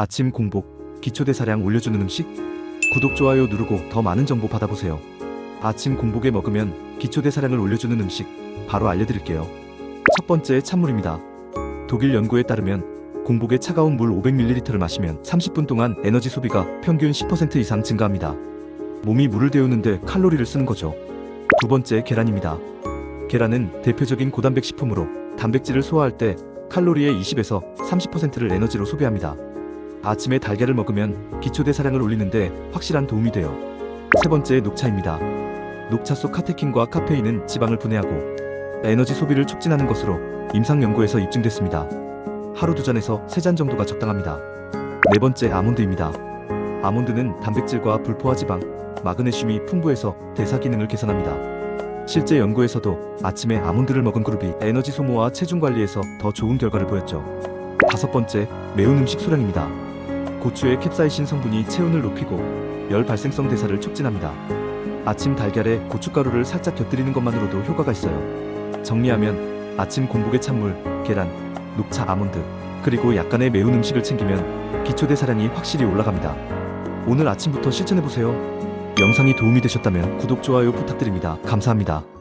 아침 공복, 기초대사량 올려주는 음식? 구독, 좋아요 누르고 더 많은 정보 받아보세요. 아침 공복에 먹으면 기초대사량을 올려주는 음식 바로 알려드릴게요. 첫 번째 찬물입니다. 독일 연구에 따르면 공복에 차가운 물 500ml를 마시면 30분 동안 에너지 소비가 평균 10% 이상 증가합니다. 몸이 물을 데우는데 칼로리를 쓰는 거죠. 두 번째 계란입니다. 계란은 대표적인 고단백 식품으로 단백질을 소화할 때 칼로리의 20에서 30%를 에너지로 소비합니다. 아침에 달걀을 먹으면 기초대사량을 올리는데 확실한 도움이 돼요. 세 번째 녹차입니다. 녹차 속 카테킨과 카페인은 지방을 분해하고 에너지 소비를 촉진하는 것으로 임상 연구에서 입증됐습니다. 하루 두 잔에서 세 잔 정도가 적당합니다. 네 번째 아몬드입니다. 아몬드는 단백질과 불포화 지방, 마그네슘이 풍부해서 대사 기능을 개선합니다. 실제 연구에서도 아침에 아몬드를 먹은 그룹이 에너지 소모와 체중 관리에서 더 좋은 결과를 보였죠. 다섯 번째, 매운 음식 소량입니다. 고추의 캡사이신 성분이 체온을 높이고 열 발생성 대사를 촉진합니다. 아침 달걀에 고춧가루를 살짝 곁들이는 것만으로도 효과가 있어요. 정리하면 아침 공복에 찬물, 계란, 녹차, 아몬드, 그리고 약간의 매운 음식을 챙기면 기초대사량이 확실히 올라갑니다. 오늘 아침부터 실천해보세요. 영상이 도움이 되셨다면 구독, 좋아요 부탁드립니다. 감사합니다.